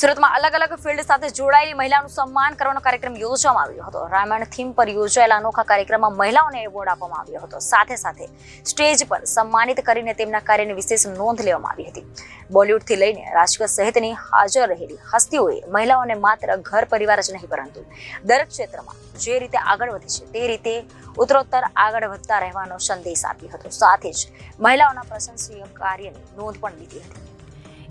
સુરતમાં અલગ અલગ ફિલ્ડ સાથે જોડાયેલી મહિલાનું સન્માન કરવાનો કાર્યક્રમ યોજવામાં આવ્યો હતો. રામાયણ થીમ પર યોજાયેલા અનોખા કાર્યક્રમમાં મહિલાઓને એવોર્ડ આપવામાં આવ્યો હતો. સાથે સાથે સ્ટેજ પર સન્માનિત કરીને તેમના કાર્યની વિશેષ નોંધ લેવામાં આવી હતી. બોલિવૂડથી લઈને રાજકોટ સહિતની હાજર રહેલી હસ્તીઓએ મહિલાઓને માત્ર ઘર પરિવાર જ નહીં, પરંતુ દરેક ક્ષેત્રમાં જે રીતે આગળ વધી છે તે રીતે ઉત્તરોત્તર આગળ વધતા રહેવાનો સંદેશ આપ્યો હતો. સાથે જ મહિલાઓના પ્રશંસનીય કાર્યની નોંધ પણ લીધી હતી.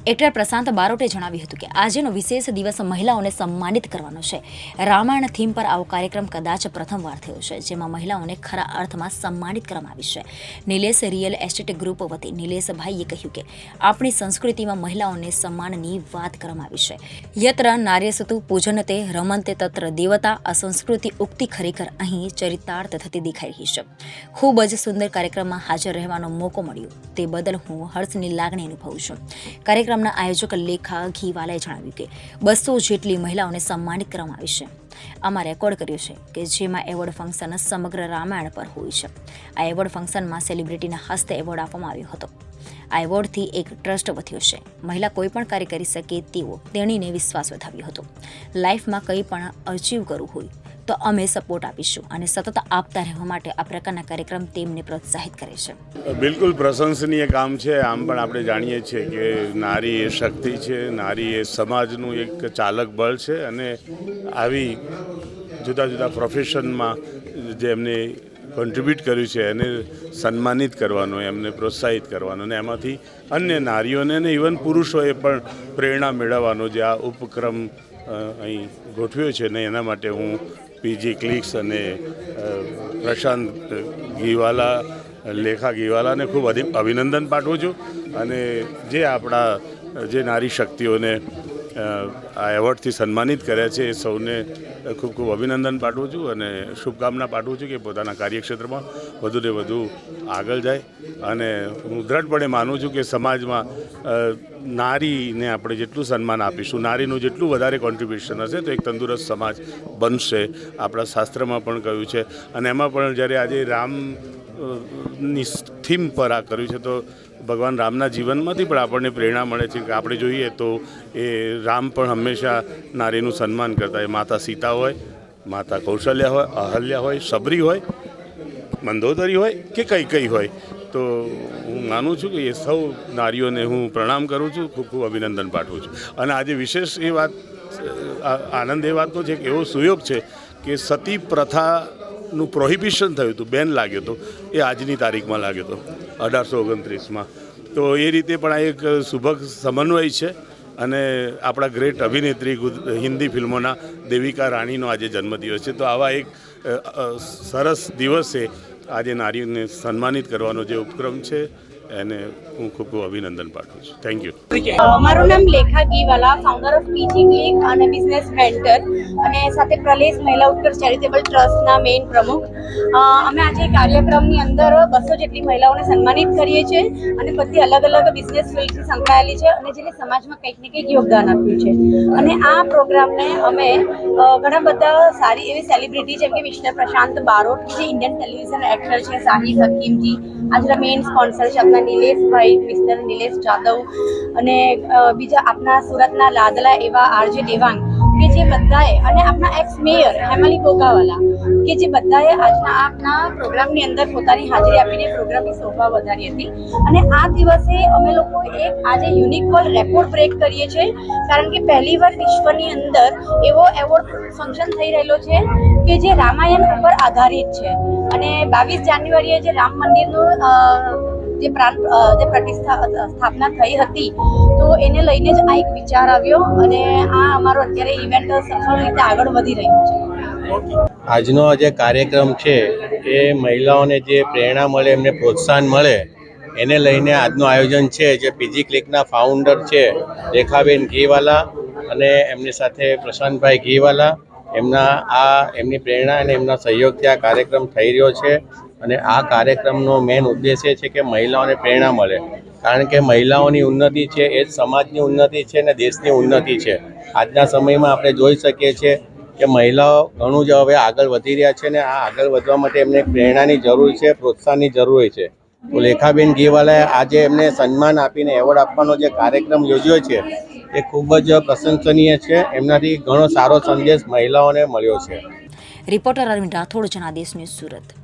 એક્ટર પ્રશાંત બારોટે જણાવ્યું હતું કે આજનો વિશેષ દિવસ મહિલાઓને સન્માનિત કરવાનો છે. રામાયણ થીમ પર આવો કાર્યક્રમ કદાચ પ્રથમવાર થયો છે, જેમાં મહિલાઓને ખરા અર્થમાં સન્માનિત કરવામાં આવી છે. નિલેશ રિયલ એસ્ટેટ ગ્રુપ વતી નિલેશભાઈએ કહ્યું કે આપણી સંસ્કૃતિમાં મહિલાઓને સન્માનની વાત કરવામાં આવી છે. યત્ર નાર્યસતુ પૂજનતે રમંતે તત્ર દેવતા આ સંસ્કૃતિ ઉક્તિ ખરેખર અહીં ચરિતાર્થ થતી દેખાઈ રહી છે. ખૂબ જ સુંદર કાર્યક્રમમાં હાજર રહેવાનો મોકો મળ્યો. તે બદલ હું હર્ષની લાગણી અનુભવું છું. કાર્યક્રમના આયોજક લેખા ઘીવાલાએ જણાવ્યું કે બસો જેટલી મહિલાઓને સન્માનિત કરવામાં આવી છે. આમાં રેકોર્ડ કર્યો છે કે જેમાં એવોર્ડ ફંક્શન સમગ્ર રામાયણ પર હોય છે. આ એવોર્ડ ફંક્શનમાં સેલિબ્રિટીના હસ્તે એવોર્ડ આપવામાં આવ્યો હતો. આ એવોર્ડથી એક ટ્રસ્ટ વધ્યો છે. મહિલા કોઈ પણ કાર્ય કરી શકે તેવો તેણીને વિશ્વાસ વધાવ્યો હતો. લાઈફમાં કંઈ પણ અચીવ કરવું હોય તો અમે સપોર્ટ આપીશું અને સતત આપતા રહેવા માટે આ પ્રકારના કાર્યક્રમ તેમને પ્રોત્સાહિત કરે છે. બિલકુલ પ્રશંસનીય કામ છે. આમ પણ આપણે જાણીએ છીએ કે નારી એ શક્તિ છે, નારી એ સમાજનું એક ચાલક બળ છે અને આવી જુદા જુદા પ્રોફેશનમાં જે એમને કોન્ટ્રીબ્યુટ કર્યું છે એને સન્માનિત કરવાનો, એમને પ્રોત્સાહિત કરવાનો અને એમાંથી અન્ય નારીઓને અને ઇવન પુરુષોએ પણ પ્રેરણા મેળવવાનો જે આ ઉપક્રમ અહીં ગોઠવ્યો છે ને એના માટે હું પીજી ક્લિક્સ અને પ્રશાંત ગીવાલા, લેખા ગીવાલાને ખૂબ અભિનંદન પાઠવું છું. અને જે આપણા, જે નારી શક્તિઓને આ એવોર્ડથી સન્માનિત કર્યા છે એ સૌને ખૂબ ખૂબ અભિનંદન પાઠવું છું અને શુભકામના પાઠવું છું કે પોતાના કાર્યક્ષેત્રમાં વધુને વધુ આગળ જાય. અને હું દ્રઢપણે માનું છું કે સમાજમાં નારીને આપણે જેટલું સન્માન આપીશું, નારીનું જેટલું વધારે કોન્ટ્રીબ્યુશન હશે, તો એક તંદુરસ્ત સમાજ બનશે. આપણા શાસ્ત્રમાં પણ કહ્યું છે. અને એમાં પણ જ્યારે આજે રામ ની થીમ પર આ કર્યું છે. તો ભગવાન રામના જીવનમાંથી પણ આપણને પ્રેરણા મળે છે કે આપણે જોઈએ તો એ રામ પણ હંમેશા નારીનું સન્માન કરતા એ માતા સીતા હોય, માતા કૌશલ્યા હોય, અહલ્યા હોય, સબરી હોય, મંદોદરી હોય કે કઈ કઈ હોય. તો હું માનું છું કે એ સૌ નારીઓને હું પ્રણામ કરું છું, ખૂબ ખૂબ અભિનંદન પાઠવું છું. અને આજે વિશેષ એ વાત આનંદ એ વાતનો છે કે એવો સુયોગ છે કે સતી પ્રથાનું પ્રોહિબિશન થયું હતું બેન લાગ્યો હતો, એ આજની તારીખમાં લાગ્યો હતો, અઢારસો ઓગણત્રીસમાં. તો એ રીતે પણ આ એક સુભગ સમન્વય છે અને આપણા ગ્રેટ અભિનેત્રી હિન્દી ફિલ્મોના દેવિકા રાણીનો આજે જન્મદિવસ છે. તો આવા એક સરસ દિવસે આજે નારીઓને સન્માનિત કરવાનો જે ઉપક્રમ છે એને હું ખૂબ ખૂબ અભિનંદન પાઠવું છું. થેન્ક યુ મારું નામ Lekha Giwala founder of PG click અને બિઝનેસ મેન્ટર અને સાથે પ્રલેશ મહિલા ઉત્કર્ષ ચેરિટેબલ ટ્રસ્ટના મેઇન પ્રમુખ. અમે આજે કાર્યક્રમની અંદર બસો જેટલી મહિલાઓને સન્માનિત કરીએ છીએ અને બધી અલગ અલગ બિઝનેસ ફિલ્ડથી સંકળાયેલી છે અને જેને સમાજમાં કંઈક ને કંઈક યોગદાન આપ્યું છે. અને આ પ્રોગ્રામને અમે ઘણા બધા સારી એવી સેલિબ્રિટી જેમ કે મિસ્ટર પ્રશાંત બારોટ, જે ઇન્ડિયન ટેલિવિઝન એક્ટર છે સાહિદ હકીમજી આજના મેઇન સ્પોન્સર છે આપણા નિલેશભાઈ મિસ્ટર નિલેશ જાદવ અને બીજા આપણા સુરતના લાદલા એવા આરજે દેવાંગ કે જે બધાએ અને આપણા એક્સ મેયર હેમલી બોગાવાલા કે જે બધાએ આજના આપના પ્રોગ્રામની અંદર પોતાની હાજરી આપીને પ્રોગ્રામની શોભા વધારી હતી. અને આ દિવસે અમે લોકો એક આજે યુનિક વર્લ્ડ રેકોર્ડ બ્રેક કરીએ છીએ. કારણ કે પહેલીવાર વિશ્વની અંદર એવો એવોર્ડ ફંક્શન થઈ રહેલો છે કે જે રામાયણ ઉપર આધારિત છે. અને બાવીસ જાન્યુઆરીએ જે રામ મંદિરનું જે પ્રાણ જે પ્રતિષ્ઠા સ્થાપના થઈ હતી, તો એને લઈને જ આ એક વિચાર આવ્યો અને આ અમારો અત્યારે ઇવેન્ટ સફળ રીતે આગળ વધી રહ્યો છે. આજનો જે કાર્યક્રમ છે, એ મહિલાઓને જે પ્રેરણા મળે, એમને પ્રોત્સાહન મળે, એને લઈને આજનું આયોજન છે, જે પીજી ક્લિકના ફાઉન્ડર છે, રેખાબેન ઘીવાલા અને એમની સાથે પ્રશાંતભાઈ ઘીવાલા. એમના આ, એમની પ્રેરણા અને એમના સહયોગથી આ કાર્યક્રમ થઈ રહ્યો છે અને આ કાર્યક્રમનો મેઇન ઉદ્દેશ્ય છે કે મહિલાઓને પ્રેરણા મળે. કારણ કે મહિલાઓની ઉન્નતિ છે, એ જ સમાજની ઉન્નતિ છે અને દેશની ઉન્નતિ છે. આજના સમયમાં આપણે જોઈ શકીએ છીએ કે મહિલાઓ ઘણું જ હવે આગળ વધી રહ્યા છે ને આ આગળ વધવા માટે એમને પ્રેરણાની જરૂર છે, પ્રોત્સાહનની જરૂર છે. લેખાબેન ઘીવાલાએ આજે એમને સન્માન આપીને એવોર્ડ આપવાનો જે કાર્યક્રમ યોજ્યો છે, એ ખૂબ જ પ્રશંસનીય છે. એમનાથી ઘણો સારો સંદેશ મહિલાઓને મળ્યો છે. Reporter Arvind Rathod Janadesh news Surat.